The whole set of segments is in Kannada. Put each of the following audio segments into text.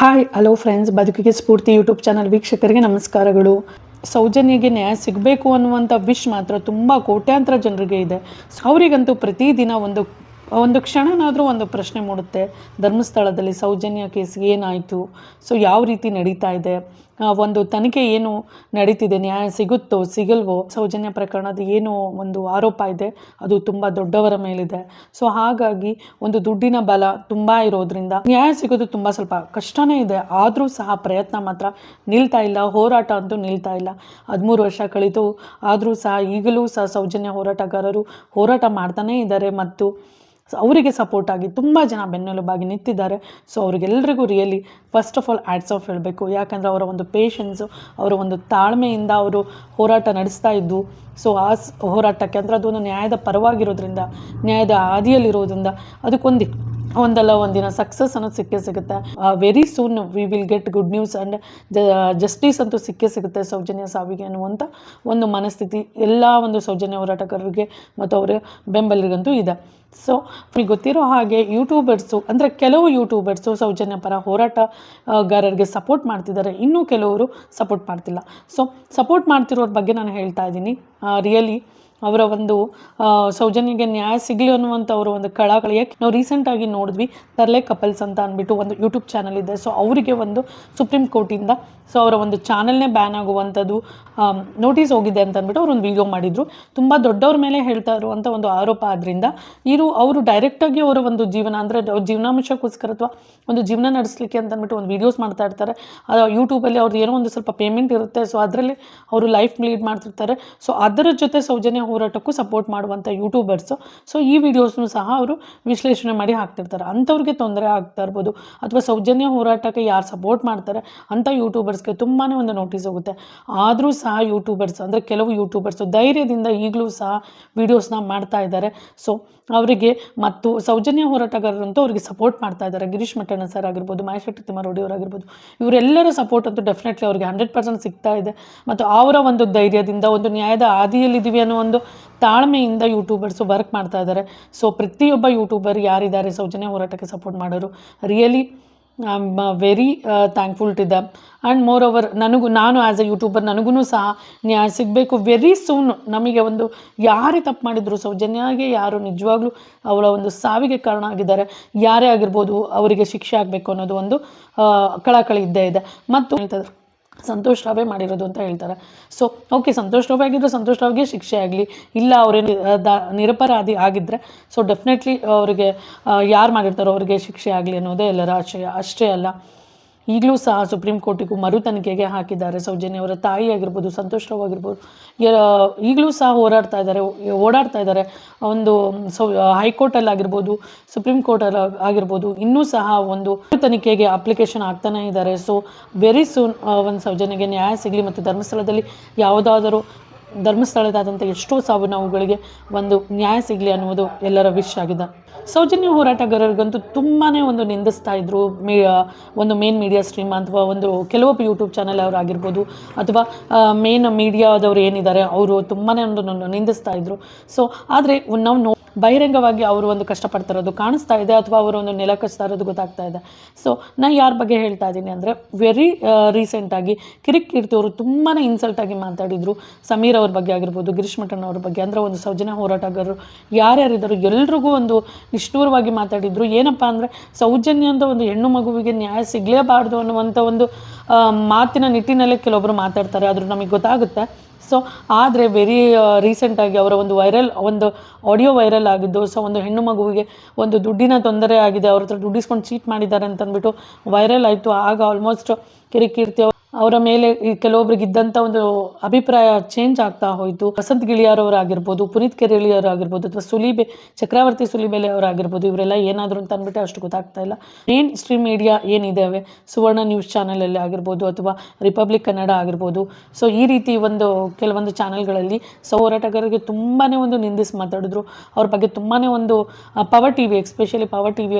ಹಾಯ್ ಹಲೋ ಫ್ರೆಂಡ್ಸ್ ಬದುಕಿಗೆ ಸ್ಫೂರ್ತಿ ಯೂಟ್ಯೂಬ್ ಚಾನಲ್ ವೀಕ್ಷಕರಿಗೆ ನಮಸ್ಕಾರಗಳು. ಸೌಜನ್ಯಗೆ ನ್ಯಾಯ ಸಿಗಬೇಕು ಅನ್ನುವಂಥ ವಿಶ್ ಮಾತ್ರ ತುಂಬ ಕೋಟ್ಯಾಂತರ ಜನರಿಗೆ ಇದೆ. ಅವರಿಗಂತೂ ಪ್ರತಿದಿನ ಒಂದು ಒಂದು ಕ್ಷಣನಾದರೂ ಒಂದು ಪ್ರಶ್ನೆ ಮೂಡುತ್ತೆ. ಧರ್ಮಸ್ಥಳದಲ್ಲಿ ಸೌಜನ್ಯ ಕೇಸ್ ಏನಾಯಿತು? ಸೊ ಯಾವ ರೀತಿ ನಡೀತಾ ಇದೆ? ಒಂದು ತನಿಖೆ ಏನು ನಡೀತಿದೆ? ನ್ಯಾಯ ಸಿಗುತ್ತೋ, ಸಿಗಲ್ವೋ? ಸೌಜನ್ಯ ಪ್ರಕರಣದ ಏನು ಒಂದು ಆರೋಪ ಇದೆ? ಅದು ತುಂಬ ದೊಡ್ಡವರ ಮೇಲಿದೆ. ಸೊ ಹಾಗಾಗಿ ಒಂದು ದುಡ್ಡಿನ ಬಲ ತುಂಬ ಇರೋದ್ರಿಂದ ನ್ಯಾಯ ಸಿಗೋದು ತುಂಬ ಸ್ವಲ್ಪ ಕಷ್ಟನೇ ಇದೆ. ಆದರೂ ಸಹ ಪ್ರಯತ್ನ ಮಾತ್ರ ನಿಲ್ತಾ ಇಲ್ಲ. ಹೋರಾಟ ಅಂತೂ ನಿಲ್ತಾ ಇಲ್ಲ. ಹದಿಮೂರು ವರ್ಷ ಕಳೀತು ಆದರೂ ಸಹ ಈಗಲೂ ಸಹ ಸೌಜನ್ಯ ಹೋರಾಟಗಾರರು ಹೋರಾಟ ಮಾಡ್ತಾನೇ ಇದ್ದಾರೆ. ಮತ್ತು ಅವರಿಗೆ ಸಪೋರ್ಟ್ ಆಗಿ ತುಂಬ ಜನ ಬೆನ್ನೆಲುಬಾಗಿ ನಿಂತಿದ್ದಾರೆ. So ಅವರಿಗೆಲ್ಲರಿಗೂ really first of all hats off ಹೇಳಬೇಕು. ಯಾಕಂದರೆ ಅವರ ಒಂದು ಪೇಷನ್ಸು ಅವರ ಒಂದು ತಾಳ್ಮೆಯಿಂದ ಅವರು ಹೋರಾಟ ನಡೆಸ್ತಾ ಇದ್ದು ಸೊ ಆ ಸ್- ಹೋರಾಟಕ್ಕೆ ಅಂದರೆ ಅದೊಂದು ನ್ಯಾಯದ ಪರವಾಗಿರೋದ್ರಿಂದ, ನ್ಯಾಯದ ಹಾದಿಯಲ್ಲಿರೋದ್ರಿಂದ, ಅದಕ್ಕೊಂದು ಒಂದಲ್ಲ ಒಂದಿನ ಸಕ್ಸಸ್ ಅನ್ನೋದು ಸಿಕ್ಕೇ ಸಿಗುತ್ತೆ. Very soon we will get good news and justice ಅಂತೂ ಸಿಕ್ಕೇ ಸಿಗುತ್ತೆ ಸೌಜನ್ಯ ಸಾವಿಗೆ ಅನ್ನುವಂಥ ಒಂದು ಮನಸ್ಥಿತಿ ಎಲ್ಲ ಒಂದು ಸೌಜನ್ಯ ಹೋರಾಟಗಾರರಿಗೆ ಮತ್ತು ಅವರ ಬೆಂಬಲಿಗಂತೂ ಇದೆ. ಸೊ ನಿಮಗೆ ಗೊತ್ತಿರೋ ಹಾಗೆ ಯೂಟ್ಯೂಬರ್ಸು ಅಂದರೆ ಕೆಲವು ಯೂಟ್ಯೂಬರ್ಸು ಸೌಜನ್ಯ ಪರ ಹೋರಾಟಗಾರರಿಗೆ ಸಪೋರ್ಟ್ ಮಾಡ್ತಿದ್ದಾರೆ. ಇನ್ನೂ ಕೆಲವರು ಸಪೋರ್ಟ್ ಮಾಡ್ತಿಲ್ಲ. ಸೊ ಸಪೋರ್ಟ್ ಮಾಡ್ತಿರೋರ ಬಗ್ಗೆ ನಾನು ಹೇಳ್ತಾ ಇದ್ದೀನಿ. ರಿಯಲಿ ಅವರ ಒಂದು ಸೌಜನ್ಯಗೆ ನ್ಯಾಯ ಸಿಗಲಿ ಅನ್ನುವಂಥ ಅವರ ಒಂದು ಕಳಕಳಿಯಕ್ಕೆ ನಾವು ರೀಸೆಂಟಾಗಿ ನೋಡಿದ್ವಿ, ತರ್ಲೆ ಕಪಲ್ಸ್ ಅಂತ ಅಂದ್ಬಿಟ್ಟು ಒಂದು ಯೂಟ್ಯೂಬ್ ಚಾನಲ್ ಇದೆ. ಸೊ ಅವರಿಗೆ ಒಂದು ಸುಪ್ರೀಂ ಕೋರ್ಟಿಂದ ಸೊ ಅವರ ಒಂದು ಚಾನಲ್ನೇ ಬ್ಯಾನ್ ಆಗುವಂಥದ್ದು ನೋಟಿಸ್ ಹೋಗಿದೆ ಅಂತ ಅಂದ್ಬಿಟ್ಟು ಅವ್ರು ಒಂದು ವಿಡಿಯೋ ಮಾಡಿದರು. ತುಂಬ ದೊಡ್ಡವ್ರ ಮೇಲೆ ಹೇಳ್ತಾ ಇರುವಂಥ ಒಂದು ಆರೋಪ ಆದ್ದರಿಂದ ಇರು, ಅವರು ಡೈರೆಕ್ಟಾಗಿ ಅವರ ಒಂದು ಜೀವನ, ಅಂದರೆ ಜೀವನಾಂಶಕ್ಕೋಸ್ಕರ ಅಥವಾ ಒಂದು ಜೀವನ ನಡೆಸಲಿಕ್ಕೆ ಅಂತ ಅಂದ್ಬಿಟ್ಟು ಒಂದು ವೀಡಿಯೋಸ್ ಮಾಡ್ತಾ ಇರ್ತಾರೆ. ಯೂಟ್ಯೂಬಲ್ಲಿ ಅವ್ರದ್ದು ಏನೋ ಒಂದು ಸ್ವಲ್ಪ ಪೇಮೆಂಟ್ ಇರುತ್ತೆ. ಸೊ ಅದರಲ್ಲಿ ಅವರು ಲೈಫ್ ಲೀಡ್ ಮಾಡ್ತಿರ್ತಾರೆ. ಸೊ ಅದರ ಜೊತೆ ಸೌಜನ್ಯ ಹೋರಾಟಕ್ಕೂ ಸಪೋರ್ಟ್ ಮಾಡುವಂಥ ಯೂಟ್ಯೂಬರ್ಸು ಸೊ ಈ ವಿಡಿಯೋಸ್ನು ಸಹ ಅವರು ವಿಶ್ಲೇಷಣೆ ಮಾಡಿ ಹಾಕ್ತಿರ್ತಾರೆ. ಅಂಥವ್ರಿಗೆ ತೊಂದರೆ ಆಗ್ತಾ ಇರ್ಬೋದು. ಅಥವಾ ಸೌಜನ್ಯ ಹೋರಾಟಕ್ಕೆ ಯಾರು ಸಪೋರ್ಟ್ ಮಾಡ್ತಾರೆ ಅಂಥ ಯೂಟ್ಯೂಬರ್ಸ್ಗೆ ತುಂಬಾ ಒಂದು ನೋಟಿಸ್ ಹೋಗುತ್ತೆ. ಆದರೂ ಸಹ ಯೂಟ್ಯೂಬರ್ಸ್ ಅಂದರೆ ಕೆಲವು ಯೂಟ್ಯೂಬರ್ಸು ಧೈರ್ಯದಿಂದ ಈಗಲೂ ಸಹ ವಿಡಿಯೋಸ್ನ ಮಾಡ್ತಾ ಇದ್ದಾರೆ. ಸೊ ಅವರಿಗೆ ಮತ್ತು ಸೌಜನ್ಯ ಹೋರಾಟಗಾರರಂತೂ ಅವರಿಗೆ ಸಪೋರ್ಟ್ ಮಾಡ್ತಾ ಇದ್ದಾರೆ. ಗಿರೀಶ್ ಮಠಣ್ಣ ಸರ್ ಆಗಿರ್ಬೋದು, ಮಹೇಶ್ ತಿಮ್ಮಾರೋಡಿ ಅವರಾಗಿರ್ಬೋದು ಇವರೆಲ್ಲರ ಸಪೋರ್ಟ್ ಅಂತೂ ಡೆಫಿನೆಟ್ಲಿ ಅವ್ರಿಗೆ ಹಂಡ್ರೆಡ್ ಪರ್ಸೆಂಟ್ ಸಿಗ್ತಾ ಇದೆ. ಮತ್ತು ಅವರ ಒಂದು ಧೈರ್ಯದಿಂದ, ಒಂದು ನ್ಯಾಯದ ಹಾದಿಯಲ್ಲಿದ್ದೀವಿ ಅನ್ನೋ ಒಂದು ತಾಳ್ಮೆಯಿಂದ ಯೂಟ್ಯೂಬರ್ಸು ವರ್ಕ್ ಮಾಡ್ತಾ ಇದ್ದಾರೆ ಸೊ ಪ್ರತಿಯೊಬ್ಬ ಯೂಟ್ಯೂಬರ್ ಯಾರಿದ್ದಾರೆ? ಸೌಜನ್ಯ ಹೋರಾಟಕ್ಕೆ ಸಪೋರ್ಟ್ ಮಾಡೋರು. Really am very thankful to them and moreover ನನಗೂ, ನಾನು ಆ್ಯಸ್ ಎ ಯೂಟ್ಯೂಬರ್ ನನಗೂ ಸಹ ನ್ಯಾಯ ಸಿಗಬೇಕು. ವೆರಿ ಸೂನ್ ನಮಗೆ ಒಂದು ಯಾರೇ ತಪ್ಪು ಮಾಡಿದ್ರು, ಸೌಜನ್ಯಾಗೆ ಯಾರು ನಿಜವಾಗ್ಲೂ ಅವಳ ಒಂದು ಸಾವಿಗೆ ಕಾರಣ ಆಗಿದ್ದಾರೆ. ಯಾರೇ ಆಗಿರ್ಬೋದು, ಅವರಿಗೆ ಶಿಕ್ಷೆ ಆಗಬೇಕು ಅನ್ನೋದು ಒಂದು ಕಳಕಳಿ ಇದ್ದೇ ಇದೆ. ಮತ್ತು ಹೇಳ್ತಿದ್ರು ಸಂತೋಷ್ ಮಾಡಿರೋದು ಅಂತ ಹೇಳ್ತಾರೆ. ಸೊ ಓಕೆ ಸಂತೋಷ್ ರಾವ್ ಆಗಿದ್ರೆ ಸಂತೋಷ್ ರಾವ್ಗೆ ಶಿಕ್ಷೆ ಆಗಲಿ, ಇಲ್ಲ ಅವರೇನು ನಿರಪರಾಧಿ ಆಗಿದ್ದರೆ ಸೊ ಡೆಫಿನೆಟ್ಲಿ ಅವರಿಗೆ ಯಾರು ಮಾಡಿರ್ತಾರೋ ಅವರಿಗೆ ಶಿಕ್ಷೆ ಆಗಲಿ ಅನ್ನೋದೇ ಎಲ್ಲರ ಆಶಯ, ಅಷ್ಟೇ ಅಲ್ಲ. ಈಗಲೂ ಸಹ ಸುಪ್ರೀಂ ಕೋರ್ಟಿಗೂ ಮರು ತನಿಖೆಗೆ ಹಾಕಿದ್ದಾರೆ. ಸೌಜನ್ಯ ಅವರ ತಾಯಿ ಆಗಿರ್ಬೋದು, ಸಂತೋಷ್ ರಾವ್ ಆಗಿರ್ಬೋದು ಈಗಲೂ ಸಹ ಹೋರಾಡ್ತಾ ಇದ್ದಾರೆ, ಓಡಾಡ್ತಾ ಇದ್ದಾರೆ. ಒಂದು ಸೌ ಹೈಕೋರ್ಟಲ್ಲಿ ಆಗಿರ್ಬೋದು, ಸುಪ್ರೀಂ ಕೋರ್ಟಲ್ಲಿ ಆಗಿರ್ಬೋದು, ಇನ್ನೂ ಸಹ ಒಂದು ಮರು ತನಿಖೆಗೆ ಅಪ್ಲಿಕೇಶನ್ ಹಾಕ್ತಾನೇ ಇದ್ದಾರೆ. ಸೊ ವೆರಿ ಸೂನ್ ಒಂದು ಸೌಜನ್ಯಗೆ ನ್ಯಾಯ ಸಿಗಲಿ ಮತ್ತು ಧರ್ಮಸ್ಥಳದಲ್ಲಿ ಯಾವುದಾದರೂ ಧರ್ಮಸ್ಥಳದಾದಂಥ ಎಷ್ಟೋ ಸಾವು ನೋವುಗಳಿಗೆ ಒಂದು ನ್ಯಾಯ ಸಿಗಲಿ ಅನ್ನುವುದು ಎಲ್ಲರ ವಿಶ್ ಆಗಿದೆ. ಸೌಜನ್ಯ ಹೋರಾಟಗಾರರಿಗಂತೂ ತುಂಬಾ ಒಂದು ನಿಂದಿಸ್ತಾ ಇದ್ರು. ಮೀ ಒಂದು ಮೇನ್ ಮೀಡಿಯಾ ಸ್ಟ್ರೀಮ್ ಅಥವಾ ಒಂದು ಕೆಲವೊಬ್ಬ ಯೂಟ್ಯೂಬ್ ಚಾನಲ್ ಅವರು ಆಗಿರ್ಬೋದು ಅಥವಾ ಮೇನ್ ಮೀಡಿಯಾದವ್ರು ಏನಿದ್ದಾರೆ, ಅವರು ತುಂಬಾ ಒಂದು ನಿಂದಿಸ್ತಾ ಇದ್ರು. ಸೊ ಆದರೆ ನಾವು ನೋ ಬಹಿರಂಗವಾಗಿ ಅವರು ಒಂದು ಕಷ್ಟಪಡ್ತಾ ಇರೋದು ಕಾಣಿಸ್ತಾ ಇದೆ ಅಥವಾ ಅವರು ಒಂದು ನೆಲ ಕಚ್ತಾ ಇರೋದು ಗೊತ್ತಾಗ್ತಾ ಇದೆ. ಸೊ ನಾನು ಯಾರ ಬಗ್ಗೆ ಹೇಳ್ತಾ ಇದ್ದೀನಿ ಅಂದರೆ ವೆರಿ ರೀಸೆಂಟಾಗಿ ಕಿರಿಕ್ ಕೀರ್ತಿ ಅವರು ತುಂಬಾ ಇನ್ಸಲ್ಟಾಗಿ ಮಾತಾಡಿದರು. ಸಮೀರ್ ಅವ್ರ ಬಗ್ಗೆ ಆಗಿರ್ಬೋದು, ಗಿರೀಶ್ ಮಠನ್ ಅವ್ರ ಬಗ್ಗೆ ಅಂದರೆ ಒಂದು ಸೌಜನ್ಯ ಹೋರಾಟಗಾರರು ಯಾರ್ಯಾರಿದ್ದರು ಎಲ್ರಿಗೂ ಒಂದು ನಿಷ್ಠೂರವಾಗಿ ಮಾತಾಡಿದರು. ಏನಪ್ಪ ಅಂದರೆ, ಸೌಜನ್ಯ ಅಂತ ಒಂದು ಹೆಣ್ಣು ಮಗುವಿಗೆ ನ್ಯಾಯ ಸಿಗಲೇಬಾರ್ದು ಅನ್ನುವಂಥ ಒಂದು ಮಾತಿನ ನಿಟ್ಟಿನಲ್ಲೇ ಕೆಲವೊಬ್ಬರು ಮಾತಾಡ್ತಾರೆ. ಆದರೂ ನಮಗೆ ಗೊತ್ತಾಗುತ್ತೆ. ಸೊ ಆದರೆ ವೆರಿ ರೀಸೆಂಟಾಗಿ ಅವರ ಒಂದು ವೈರಲ್ ಒಂದು ಆಡಿಯೋ ವೈರಲ್ ಆಗಿದ್ದು ಸೊ ಒಂದು ಹೆಣ್ಣು ಮಗುವಿಗೆ ಒಂದು ದುಡ್ಡಿನ ತೊಂದರೆ ಆಗಿದೆ, ಅವ್ರ ಹತ್ರ ದುಡ್ಡಿಸ್ಕೊಂಡು ಚೀಟ್ ಮಾಡಿದ್ದಾರೆ ಅಂತ ಅಂದ್ಬಿಟ್ಟು ವೈರಲ್ ಆಯಿತು. ಆಗ ಆಲ್ಮೋಸ್ಟ್ ಕಿರಿಕೀರ್ತಿ ಅವ್ರು- ಮೇಲೆ ಇದ್ದಂಥ ಒಂದು ಅಭಿಪ್ರಾಯ ಚೇಂಜ್ ಆಗ್ತಾ ಹೋಯಿತು. ವಸಂತ್ ಗಿಳಿಯಾರ್ ಆಗಿರ್ಬೋದು ಪುನೀತ್ ಕೆರೆಳಿಯವರು ಆಗಿರ್ಬೋದು ಅಥವಾ ಸುಲಿಬೆ, ಚಕ್ರವರ್ತಿ ಸುಲಿಬೆಲೆ ಅವರಾಗಿರ್ಬೋದು ಇವರೆಲ್ಲ ಏನಾದರೂ ಅಂತ ಅಂದ್ಬಿಟ್ಟು ಅಷ್ಟು ಗೊತ್ತಾಗ್ತಾ ಇಲ್ಲ. ಮೇನ್ ಸ್ಟ್ರೀಮ್ ಮೀಡಿಯಾ ಏನಿದ್ದಾವೆ ಸುವರ್ಣ ನ್ಯೂಸ್ ಚಾನಲಲ್ಲಿ ಆಗಿರ್ಬೋದು, ಅಥವಾ ರಿಪಬ್ಲಿಕ್ ಕನ್ನಡ ಆಗಿರ್ಬೋದು. ಸೊ ಈ ರೀತಿ ಒಂದು, ಕೆಲವೊಂದು ಚಾನಲ್ಗಳಲ್ಲಿ ಸೊ ಹೋರಾಟಗಾರರಿಗೆ ತುಂಬಾ ಒಂದು ನಿಂದಿಸಿ ಮಾತಾಡಿದ್ರು. ಅವ್ರ ಬಗ್ಗೆ ತುಂಬಾ ಒಂದು power T V especially power T V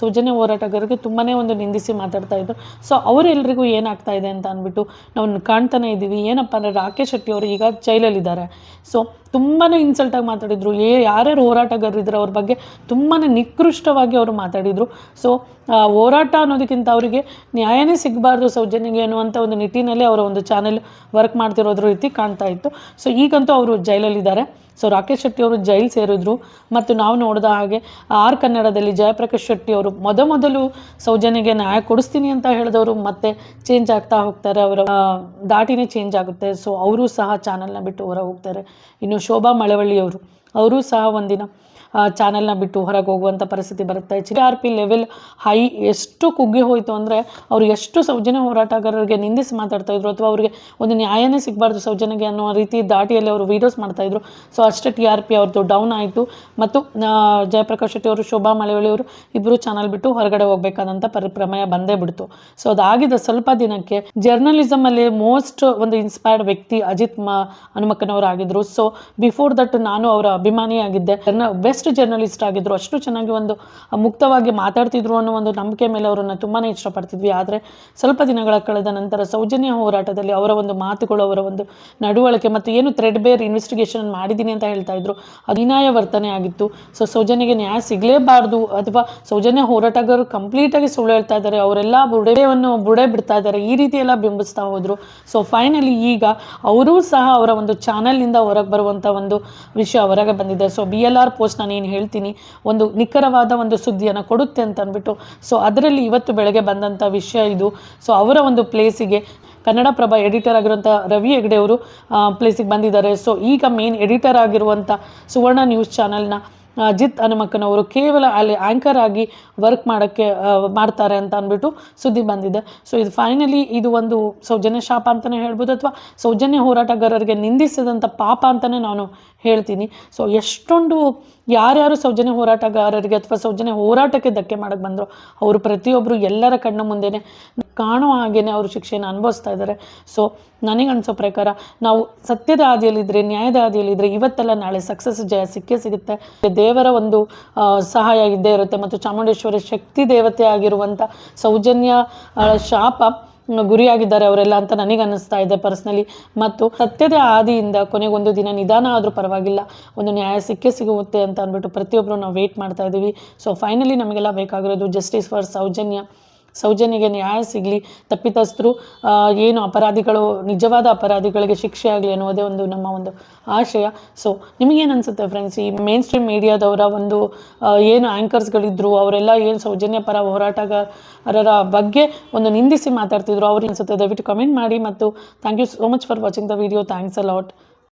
so ಜನ ಹೋರಾಟಗಾರರಿಗೆ ತುಂಬಾ ಒಂದು ನಿಂದಿಸಿ ಮಾತಾಡ್ತಾ ಇದ್ರು. ಸೊ ಅವರೆಲ್ಲರಿಗೂ ಏನಾಗ್ತಾ ಇದೆ ಅಂತ ಅಂದ್ಬಿಟ್ಟು ನಾವು ಕಾಣ್ತಾನೆ ಇದ್ದೀವಿ ಏನಪ್ಪ ಅಂದರೆ ರಾಕೇಶ್ ಶೆಟ್ಟಿ ಅವರು ಈಗ ಜೈಲಲ್ಲಿದ್ದಾರೆ. ಸೊ ತುಂಬಾ ಇನ್ಸಲ್ಟಾಗಿ ಮಾತಾಡಿದರು. ಏ, ಯಾರ್ಯಾರು ಹೋರಾಟಗಾರರಿದ್ರು ಅವ್ರ ಬಗ್ಗೆ ತುಂಬಾ ನಿಕೃಷ್ಟವಾಗಿ ಅವರು ಮಾತಾಡಿದರು. ಸೊ ಹೋರಾಟ ಅನ್ನೋದಕ್ಕಿಂತ ಅವರಿಗೆ ನ್ಯಾಯನೇ ಸಿಗಬಾರ್ದು ಸೌಜನ್ಯಗೆ ಅನ್ನುವಂಥ ಒಂದು ನಿಟ್ಟಿನಲ್ಲಿ ಅವರ ಒಂದು ಚಾನೆಲ್ ವರ್ಕ್ ಮಾಡ್ತಿರೋದ್ರ ರೀತಿ ಕಾಣ್ತಾ ಇತ್ತು. ಸೊ ಈಗಂತೂ ಅವರು ಜೈಲಲ್ಲಿದ್ದಾರೆ. ಸೊ ರಾಕೇಶ್ ಶೆಟ್ಟಿ ಅವರು ಜೈಲು ಸೇರಿದ್ರು. ಮತ್ತು ನಾವು ನೋಡಿದ ಹಾಗೆ ಆರ್ ಕನ್ನಡದಲ್ಲಿ ಜಯಪ್ರಕಾಶ್ ಶೆಟ್ಟಿ ಅವರು ಮೊದಮೊದಲು ಸೌಜನ್ಯಗೆ ನ್ಯಾಯ ಕೊಡಿಸ್ತೀನಿ ಅಂತ ಹೇಳಿದವರು, ಮತ್ತೆ ಚೇಂಜ್ ಆಗ್ತಾ ಹೋಗ್ತಾರೆ. ಅವರ ದಾಟಿನೇ ಚೇಂಜ್ ಆಗುತ್ತೆ. ಸೊ ಅವರು ಸಹ ಚಾನಲ್ನ ಬಿಟ್ಟು ಹೊರ ಹೋಗ್ತಾರೆ. ಇನ್ನು ಶೋಭಾ ಮಳವಳ್ಳಿಯವರು. ಅವರು ಸಹ ಒಂದಿನ ಚಾನೆಲ್ನ ಬಿಟ್ಟು ಹೊರಗೆ ಹೋಗುವಂಥ ಪರಿಸ್ಥಿತಿ ಬರುತ್ತೆ G R P level high ಎಷ್ಟು ಕುಗ್ಗಿ ಹೋಯಿತು ಅಂದರೆ ಅವರು ಎಷ್ಟು ಸೌಜನ್ಯ ಹೋರಾಟಗಾರರಿಗೆ ನಿಂದಿಸಿ ಮಾತಾಡ್ತಾ ಇದ್ರು ಅಥವಾ ಅವರಿಗೆ ಒಂದು ನ್ಯಾಯನೇ ಸಿಗಬಾರ್ದು ಸೌಜನ್ಯಗೆ ಅನ್ನೋ ರೀತಿ ದಾಟಿಯಲ್ಲಿ ಅವರು ವೀಡಿಯೋಸ್ ಮಾಡ್ತಾಯಿದ್ರು ಸೊ ಅಷ್ಟೇ ಟಿ ಆರ್ ಪಿ ಅವ್ರದ್ದು ಡೌನ್ ಆಯಿತು. ಮತ್ತು ಜಯಪ್ರಕಾಶ್ ಶೆಟ್ಟಿ ಅವರು, ಶೋಭಾ ಮಳವಳ್ಳಿ ಅವರು ಇಬ್ಬರು ಚಾನಲ್ ಬಿಟ್ಟು ಹೊರಗಡೆ ಹೋಗ್ಬೇಕಾದಂಥ ಪರಿ, ಪ್ರಮೇಯ ಬಂದೇ ಬಿಡ್ತು. ಸೊ ಅದಾಗಿದ್ದ ಸ್ವಲ್ಪ ದಿನಕ್ಕೆ ಜರ್ನಲಿಸಮಲ್ಲಿ ಮೋಸ್ಟ್ ಒಂದು ಇನ್ಸ್ಪೈರ್ಡ್ ವ್ಯಕ್ತಿ ಅಜಿತ್ ಮ ಹನುಮಕ್ಕನವರು ಆಗಿದ್ರು ಸೊ ಬಿಫೋರ್ ದಟ್ ನಾನು ಅವರ ಅಭಿಮಾನಿಯಾಗಿದ್ದೆ. ಬೆಸ್ಟ್ ಜರ್ನಲಿಸ್ಟ್ ಆಗಿದ್ರು, ಅಷ್ಟು ಚೆನ್ನಾಗಿ ಒಂದು ಮುಕ್ತವಾಗಿ ಮಾತಾಡ್ತಿದ್ರು ಅನ್ನೋ ಒಂದು ನಂಬಿಕೆ ಮೇಲೆ ಅವರನ್ನು ತುಂಬಾ ಇಷ್ಟಪಡ್ತಿದ್ವಿ. ಆದರೆ ಸ್ವಲ್ಪ ದಿನಗಳ ಕಳೆದ ನಂತರ ಸೌಜನ್ಯ ಹೋರಾಟದಲ್ಲಿ ಅವರ ಒಂದು ಮಾತುಗಳು, ಅವರ ಒಂದು ನಡವಳಿಕೆ ಮತ್ತು ಏನು ಥ್ರೆಡ್ ಬೇರ್ ಇನ್ವೆಸ್ಟಿಗೇಷನ್ ಮಾಡಿದ್ದೀನಿ ಅಂತ ಹೇಳ್ತಾ ಇದ್ರು ಅಧಿನಾಯ ವರ್ತನೆ ಆಗಿತ್ತು. ಸೊ ಸೌಜನ್ಯಗೆ ನ್ಯಾಯ ಸಿಗಲೇಬಾರ್ದು ಅಥವಾ ಸೌಜನ್ಯ ಹೋರಾಟಗಾರರು ಕಂಪ್ಲೀಟಾಗಿ ಸುಳ್ಳು ಹೇಳ್ತಾ ಇದ್ದಾರೆ, ಅವರೆಲ್ಲ ಬುಡೆಯನ್ನು ಬುಡೆ ಬಿಡ್ತಾ ಇದ್ದಾರೆ, ಈ ರೀತಿ ಎಲ್ಲ ಬಿಂಬಿಸ್ತಾ ಹೋದ್ರು. ಸೊ ಫೈನಲಿ ಈಗ ಅವರೂ ಸಹ ಅವರ ಒಂದು ಚಾನಲ್ನಿಂದ ಹೊರಗೆ ಬರುವಂಥ ಒಂದು ವಿಷಯ ಹೊರಗೆ ಬಂದಿದೆ. So B L R post ನಾನು ಏನು ಹೇಳ್ತೀನಿ, ಒಂದು ನಿಖರವಾದ ಒಂದು ಸುದ್ದಿಯನ್ನು ಕೊಡುತ್ತೆ ಅಂತ ಅಂದ್ಬಿಟ್ಟು ಸೊ ಅದರಲ್ಲಿ ಇವತ್ತು ಬೆಳಗ್ಗೆ ಬಂದಂಥ ವಿಷಯ ಇದು. ಸೊ ಅವರ ಒಂದು ಪ್ಲೇಸಿಗೆ ಕನ್ನಡಪ್ರಭ ಎಡಿಟರ್ ಆಗಿರುವಂಥ ರವಿ ಹೆಗ್ಡೆ ಅವರು ಪ್ಲೇಸಿಗೆ ಬಂದಿದ್ದಾರೆ. ಸೊ ಈಗ ಮೇನ್ ಎಡಿಟರ್ ಆಗಿರುವಂಥ ಸುವರ್ಣ ನ್ಯೂಸ್ ಚಾನಲ್ನ ಅಜಿತ್ ಹನುಮಕ್ಕನವರು ಕೇವಲ ಅಲ್ಲಿ ಆ್ಯಂಕರ್ ಆಗಿ ವರ್ಕ್ ಮಾಡೋಕ್ಕೆ ಮಾಡ್ತಾರೆ ಅಂತ ಅಂದ್ಬಿಟ್ಟು ಸುದ್ದಿ ಬಂದಿದೆ. ಸೊ ಇದು ಫೈನಲಿ ಇದು ಒಂದು ಸೌಜನ್ಯ ಶಾಪ ಅಂತಲೇ ಹೇಳ್ಬೋದು ಅಥವಾ ಸೌಜನ್ಯ ಹೋರಾಟಗಾರರಿಗೆ ನಿಂದಿಸಿದಂಥ ಪಾಪ ಅಂತಲೇ ನಾನು ಹೇಳ್ತೀನಿ. ಸೊ ಎಷ್ಟೊಂದು ಯಾರ್ಯಾರು ಸೌಜನ್ಯ ಹೋರಾಟಗಾರರಿಗೆ ಅಥವಾ ಸೌಜನ್ಯ ಹೋರಾಟಕ್ಕೆ ಧಕ್ಕೆ ಮಾಡಕ್ಕೆ ಬಂದರು, ಅವರು ಪ್ರತಿಯೊಬ್ಬರು ಎಲ್ಲರ ಕಣ್ಣ ಮುಂದೆನೆ ಕಾಣೋ ಹಾಗೇನೆ ಅವರು ಶಿಕ್ಷೆಯನ್ನು ಅನುಭವಿಸ್ತಾ ಇದ್ದಾರೆ. ಸೊ ನನಗೆ ಅನಿಸೋ ಪ್ರಕಾರ ನಾವು ಸತ್ಯದ ಹಾದಿಯಲ್ಲಿದ್ದರೆ ನ್ಯಾಯದ ಹಾದಿಯಲ್ಲಿದ್ದರೆ ಇವತ್ತೆಲ್ಲ ನಾಳೆ ಸಕ್ಸಸ್ ಜಯ ಸಿಕ್ಕೇ ಸಿಗುತ್ತೆ. ದೇವರ ಒಂದು ಸಹಾಯ ಇದ್ದೇ ಇರುತ್ತೆ ಮತ್ತು ಚಾಮುಂಡೇಶ್ವರಿ ಶಕ್ತಿ ದೇವತೆ ಆಗಿರುವಂಥ ಸೌಜನ್ಯ ಶಾಪ ಗುರಿಯಾಗಿದ್ದಾರೆ ಅವರೆಲ್ಲ ಅಂತ ನನಗೆ ಅನ್ನಿಸ್ತಾ ಇದೆ ಪರ್ಸ್ನಲಿ ಮತ್ತು ಸತ್ಯದ ಆದಿಯಿಂದ ಕೊನೆಗೊಂದು ದಿನ ನಿಧಾನ ಆದರೂ ಪರವಾಗಿಲ್ಲ. ಒಂದು ನ್ಯಾಯ ಸಿಕ್ಕೇ ಸಿಗುತ್ತೆ ಅಂತ ಅಂದ್ಬಿಟ್ಟು ಪ್ರತಿಯೊಬ್ಬರು ನಾವು ವೆಯ್ಟ್ ಮಾಡ್ತಾ ಇದ್ದೀವಿ. ಸೊ ಫೈನಲಿ ನಮಗೆಲ್ಲ ಬೇಕಾಗಿರೋದು ಜಸ್ಟಿಸ್ ಫಾರ್ ಸೌಜನ್ಯ. ಸೌಜನ್ಯಗೆ ನ್ಯಾಯ ಸಿಗಲಿ, ತಪ್ಪಿತಸ್ಥರು ಏನು ಅಪರಾಧಿಗಳು, ನಿಜವಾದ ಅಪರಾಧಿಗಳಿಗೆ ಶಿಕ್ಷೆ ಆಗಲಿ ಅನ್ನೋದೇ ಒಂದು ನಮ್ಮ ಒಂದು ಆಶಯ. ಸೊ ನಿಮಗೇನು ಅನಿಸುತ್ತೆ ಫ್ರೆಂಡ್ಸ್ ಈ ಮೇನ್ ಸ್ಟ್ರೀಮ್ ಮೀಡಿಯಾದವರ ಒಂದು ಏನು ಆ್ಯಂಕರ್ಸ್ಗಳಿದ್ರು ಅವರೆಲ್ಲ ಏನು ಸೌಜನ್ಯ ಪರ ಹೋರಾಟಗಾರರ ಬಗ್ಗೆ ಒಂದು ನಿಂದಿಸಿ ಮಾತಾಡ್ತಿದ್ರು ಅವ್ರಿಗೆ ಅನಿಸುತ್ತೆ ದಯವಿಟ್ಟು ಕಮೆಂಟ್ ಮಾಡಿ. ಮತ್ತು thank you so much for watching the video thanks a lot